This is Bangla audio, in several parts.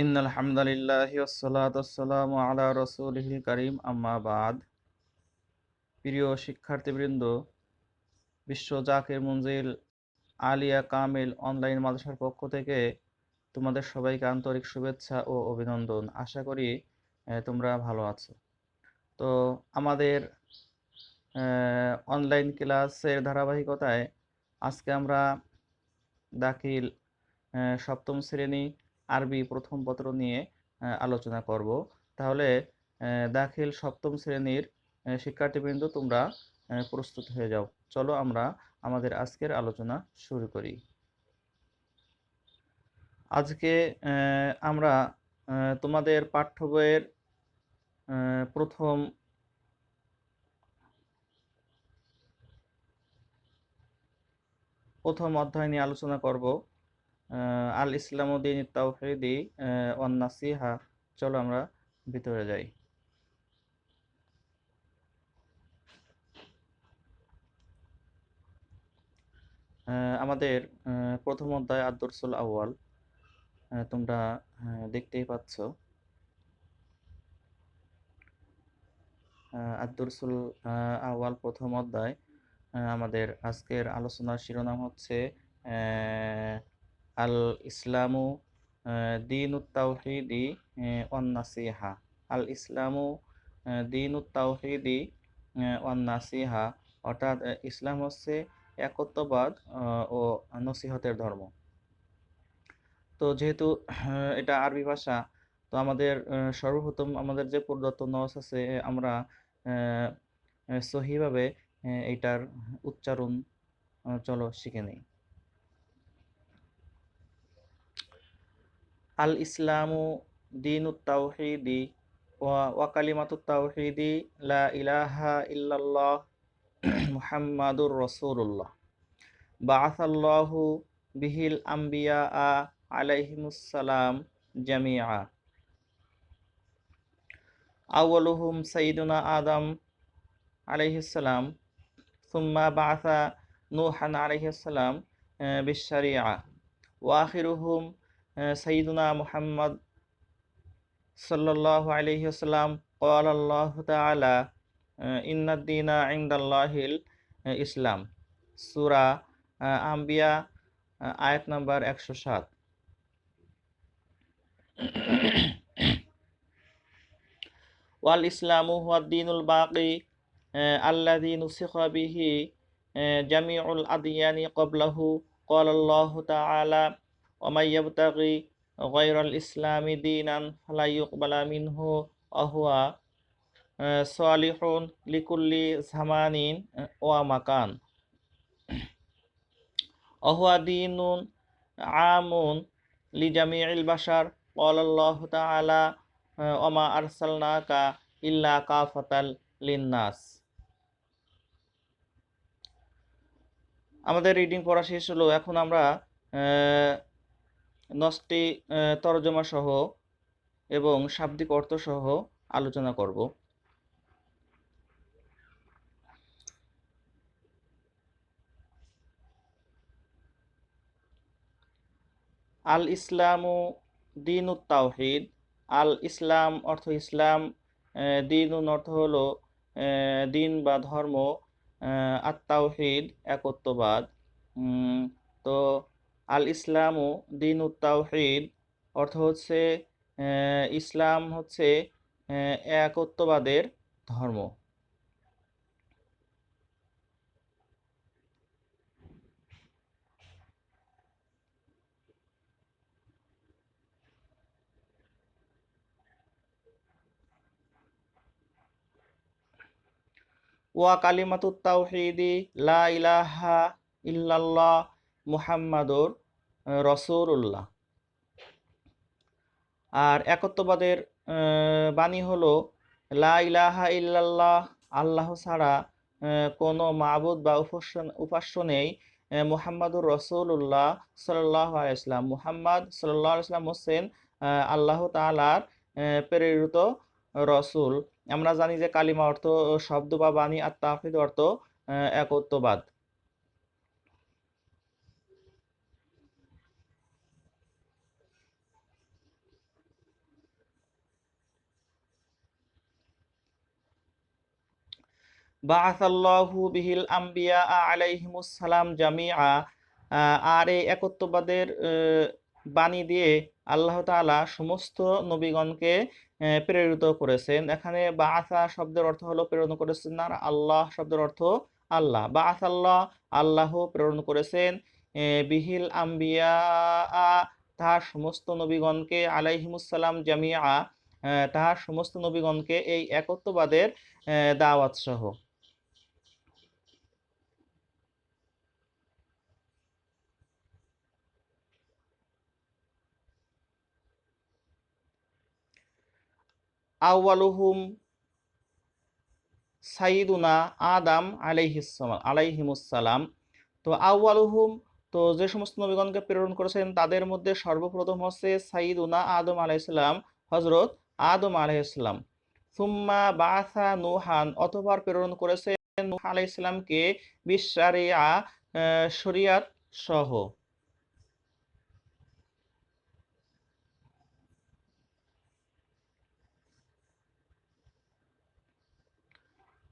ইন আলহামদুলিল্লাহি ওয়াসসালামু আলা রাসূলিহিল কারীম, আম্মা বাদ। প্রিয় শিক্ষার্থীবৃন্দ, বিশ্ব জাকের মঞ্জিল আলিয়া কামিল অনলাইন মাদ্রাসার পক্ষ থেকে তোমাদের সবাইকে আন্তরিক শুভেচ্ছা ও অভিনন্দন। আশা করি তোমরা ভালো আছো। তো আমাদের অনলাইন ক্লাসের ধারাবাহিকতায় আজকে আমরা দাখিল সপ্তম শ্রেণি আরবি প্রথম পত্র নিয়ে আলোচনা করব। তাহলে দাখিল সপ্তম শ্রেণির শিক্ষার্থীবৃন্দ তোমরা প্রস্তুত হয়ে যাও। চলো আমরা আমাদের আজকের আলোচনা শুরু করি। আজকে আমরা তোমাদের পাঠ্য বইয়ের প্রথম প্রথম অধ্যায় নিয়ে আলোচনা করব। আল ইসলামুদ্দিন তাওহিদি ওয়ান নাসিহা চলো আমরা ভিতরে যাই। আমাদের প্রথম অধ্যায় আদ-দুরসুল আউয়াল। তোমরা দেখতেই পাচ্ছ। আহ, আদ-দুরসুল আউয়াল প্রথম অধ্যায়। আমাদের আজকের আলোচনার শিরোনাম হচ্ছে আল ইসলামু দিনুত তাওহিদি ওয়ান নাসিহা আল ইসলামু দিনুত তাওহিদি ওয়ান নাসিহা অর্থাৎ ইসলাম হচ্ছে একত্ববাদ ও নসিহতের ধর্ম। তো যেহেতু এটা আরবি ভাষা তো আমাদের সর্বপ্রথম আমাদের যে প্রদত্ত নস আছে আমরা সহিভাবে আহ, এইটার উচ্চারণ চলো শিখে নিই। আল ইসলামু দিনুত তাওহিদি ওয়া ওয়া কালিমাতুত তাওহিদি লা ইলাহা ইল্লাল্লাহ মুহাম্মাদুর রাসূলুল্লাহ বাআসাল্লাহু বিহিল আম্বিয়া আলাইহিমুসসালাম জামিআ আউয়ালুহুম সাইয়্যিদুনা আদম আলাইহিসসালাম সুম্মা বাআসা নূহান আলাইহিসসালাম বিশ-শারিআ ওয়া আখিরুহুম সঈদুনা মুহাম্মদ সাল্লাহ আলহিহাসাল্লাম কল তালা ইন্নাদ্দিনা ইন্দাল্লাহিল ইসলাম। সুরা আম্বিয়া আয়াত নম্বর একশো সাত। ওয়াল ইসলামু হুয়াদ্দিনুল বাকি আল্লাদিন নুসিখা বিহি জামিউল আদিয়ানি কবলাহু কল আল্লাহ তালা ওমাই ইয়াবতাকি গয়রুল ইসলামী দিনান ফালাইয়ুকবালা মিনহু অহুয়া সোয়ালিহন লিকুল্লি জামানিন ওয়া মাকান অহুয়া দিন আমুন লিজামি ইল বাসার অল্লাহ তালা ওমা আরসালনাকা ইল্লা কা ফতাল লিন্নাস আমাদের রিডিং পড়া শেষ হলো। এখন আমরা নসটি তরজমা সহ এবং শাব্দিক অর্থ সহ আলোচনা করব। আল ইসলামু দিনুত তাওহিদ আল ইসলাম অর্থ ইসলাম দিনুন অর্থ হলো দিন বা ধর্ম আত তাওহিদ একত্ববাদ। তো আল ইসলামু দিনুত তাওহিদ অর্থ হচ্ছে ইসলাম হচ্ছে একত্ববাদের ধর্ম। ওয়া কালিমাতুত তাওহিদি লা ইলাহা ইল্লাল্লাহ মুহাম্মাদুর রসুল্লাহ আর একত্ববাদের বাণী হলো, লা ইলাহা ইল্লাল্লাহ, আল্লাহ ছাড়া কোনো মাবুদ বা উপাস্য নেই মুহাম্মাদুর রসুল্লাহ সাল্লাহ আলাইসলাম মুহাম্মদ সাল্লাহ আলাইসলাম হোসেন আল্লাহ তালার প্রেরিত রসুল। আমরা জানি যে কালিমা অর্থ, শব্দ বা বাণী আর অর্থ একত্ববাদ। বাআসাল্লাহু বিহিল আম্বিয়া আলাইহিমুস সালাম জামিআ আহ, আর এই একত্ববাদের বাণী দিয়ে আল্লাহ তাআলা সমস্ত নবীগণকে প্রেরিত করেছেন। এখানে বাআসা শব্দের অর্থ হলো প্রেরণ করেছেন আর আল্লাহ শব্দের অর্থ আল্লাহ। বাআসাল্লাহ আল্লাহ প্রেরণ করেছেন বিহিল আম্বিয়া তাহার সমস্ত নবীগণকে আলাইহিমুস জামিয়া তাহার সমস্ত নবীগণকে এই একত্ববাদের দাওয়াত সহ। আউয়ালুহুম সাইদুনা আদাম আলাইহিসসালাম আলাইহিমুসসালাম তো আউয়ালুহুম তো যে সমস্ত নবীগণকে প্রেরণ করেছেন তাদের মধ্যে সর্বপ্রথম হচ্ছে সাইদুনা আদম আলাইহিসসালাম হজরত আদম আলাইহিসসালাম সুম্মা বাসা নুহান অতঃপর প্রেরণ করেছেন নূহ আলাইহিসসালামকে বিশারিয়া আহ, শরিয়াত সহ।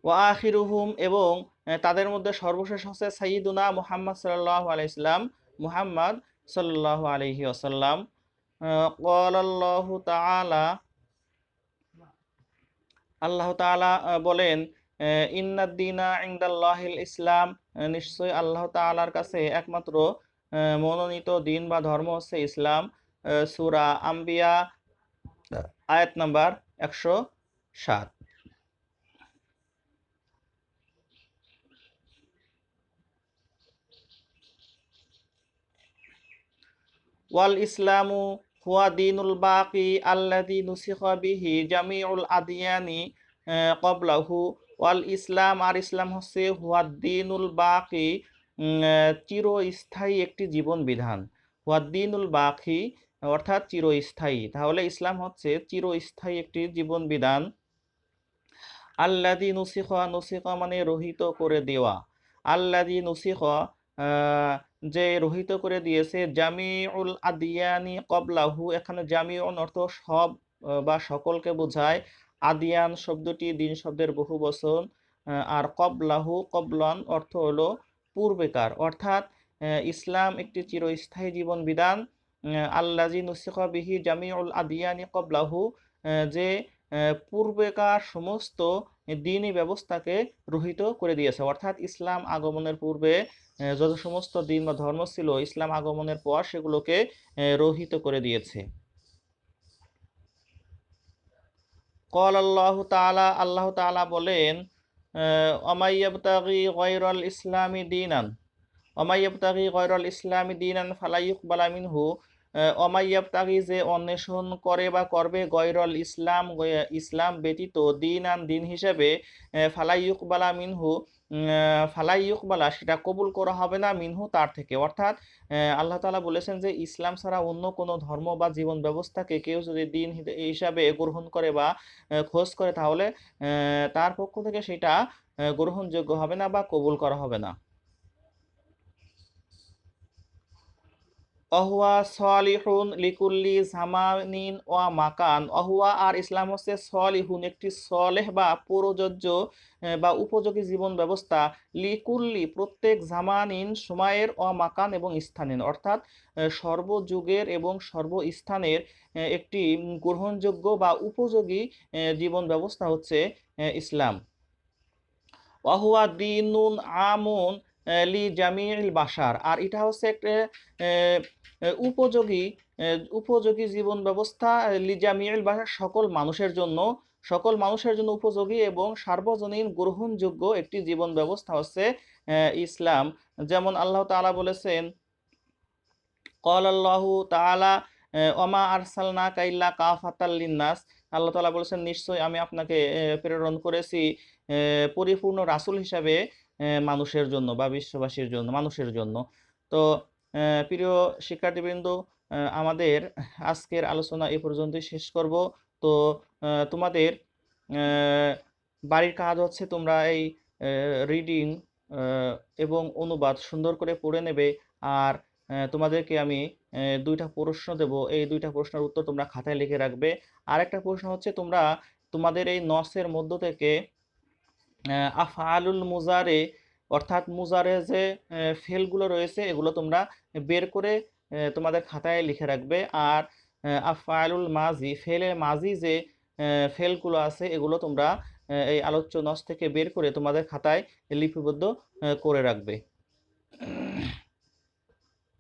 ওয়া আখিরুহুম এবং তাদের মধ্যে সর্বশেষ হচ্ছে সাইয়্যিদুনা মুহাম্মদ সাল্লাল্লাহু আলাইহি সাল্লাম মুহাম্মদ সাল্লাল্লাহু আলাইহি ওয়াসাল্লাম। আহ, ক্বালাল্লাহু তাআলা আল্লাহ আহ, বলেন ইন্নাদ-দীনা ইসলাম নিশ্চয়ই আল্লাহ তাআলার কাছে একমাত্র মনোনীত দিন বা ধর্ম হচ্ছে ইসলাম। সুরা আম্বিয়া আয়াত নাম্বার একশো সাত। ওয়াল ইসলামু হুয়া দিনুল বাকি আল্লাযী নুসিখা বিহি জামিউল আদিয়ানি আহ, ক্বাবলাহু। ওয়াল ইসলাম আর ইসলাম হচ্ছে হুয়া দিনুল বাকি চিরস্থায়ী একটি জীবন বিধান হুয়া দিনুল বাকি অর্থাৎ চিরস্থায়ী। তাহলে ইসলাম হচ্ছে চিরস্থায়ী একটি জীবন বিধান আল্লাযী নুসিখা নুসিখা মানে রহিত করে দেওয়া। আল্লাযী নুসিখা যে রহিত করে দিয়েছে, জামিউল আদিয়ানি কবলাহু এখানে জামিউন অর্থ সব বা সকলকে বোঝায়। আদিয়ান শব্দটি দিন শব্দের বহু বচন আর কবলাহু, কবলান অর্থ হলো পূর্বেকার। অর্থাৎ ইসলাম একটি চিরস্থায়ী জীবন বিধান আল্লাজি নুসিখা বিহি জামিউল আদিয়ানি কবলাহু যে পূর্বেকার সমস্ত দিনী ব্যবস্থাকে রহিত করে দিয়েছে। অর্থাৎ ইসলাম আগমনের পূর্বে যত সমস্ত দিন বা ধর্ম ছিল, ইসলাম আগমনের পর সেগুলোকে রহিত করে দিয়েছে। কল আল্লাহ তাআলা আল্লাহ তাআলা বলেন অমাইয়াবতাগি গয়রাল ইসলামি দিনান অমাইয়াবতাগি গয়রাল ইসলামি দিনান ফালাইয়ুকবালা মিনহু অমাইয়াবতাগি যে অন্বেষণ করে বা করবে গয়রল ইসলাম ইসলাম ব্যতীত দিন আন দিন হিসেবে ফালাইয়ুকবালা মিনহু ফালাইয়ুকবালা সেটা কবুল করা হবে না মিনহু তার থেকে। অর্থাৎ আল্লাহ তাআলা বলেছেন যে ইসলাম ছাড়া অন্য কোনো ধর্ম বা জীবন ব্যবস্থাকে কেউ যদি দিন হিসাবে গ্রহণ করে বা খোঁজ করে তাহলে তার পক্ষ থেকে সেটা গ্রহণযোগ্য হবে না বা কবুল করা হবে না। অহুয়া সলিহুন লিকুল্লি জামানিন ওয়া মাকান। অহুয়া আর ইসলাম হচ্ছে সলিহুন, একটি সলেহ বা প্রযোজ্য বা উপযোগী জীবন ব্যবস্থা। লিকুল্লি, প্রত্যেক জামানিন সময়ের ও মাকান এবং স্থানীন অর্থাৎ সর্বযুগের এবং সর্বস্থানের একটি গ্রহণযোগ্য বা উপযোগী জীবন ব্যবস্থা হচ্ছে ইসলাম। অহুয়া দিনুন আমুন লি জামিল বাসার আর এটা হচ্ছে একটা উপযোগী উপযোগী জীবন ব্যবস্থা। লি জামিল বাসার সকল মানুষের জন্য, সকল মানুষের জন্য উপযোগী এবং সার্বজনীন গ্রহণযোগ্য একটি জীবন ব্যবস্থা হচ্ছে ইসলাম। যেমন আল্লাহ তালা বলেছেন কল আল্লাহ তালা অমা আরসালনা কাইল্লা কাফাতাল্লিন্নাস আল্লাহ তালা বলেছেন, নিশ্চয়ই আমি আপনাকে প্রেরণ করেছি পরিপূর্ণ রাসুল হিসাবে। মানুষের জন্য বা বিশ্ববাসীর জন্য, মানুষের জন্য। তো প্রিয় শিক্ষার্থীবৃন্দ আমাদের আজকের আলোচনা এ পর্যন্তই শেষ করব। তো তোমাদের বাড়ির কাজ হচ্ছে তোমরা এই রিডিং এবং অনুবাদ সুন্দর করে পড়ে নেবে। আর তোমাদেরকে আমি দুইটা প্রশ্ন দেব। এই দুইটা প্রশ্নের উত্তর তোমরা খাতায় লিখে রাখবে। আর একটা প্রশ্ন হচ্ছে তোমরা তোমাদের এই নসের মধ্য থেকে আফআলুল মুজারে, অর্থাৎ মুজারে যে ফেলগুলো রয়েছে, এগুলো তোমরা বের করে তোমাদের খাতায় লিখে রাখবে। আর আফআলুল মাজি ফেলে মাজি যে ফেলগুলো আছে, এগুলো তোমরা এই আলোচ্য নস থেকে বের করে তোমাদের খাতায় লিপিবদ্ধ করে রাখবে।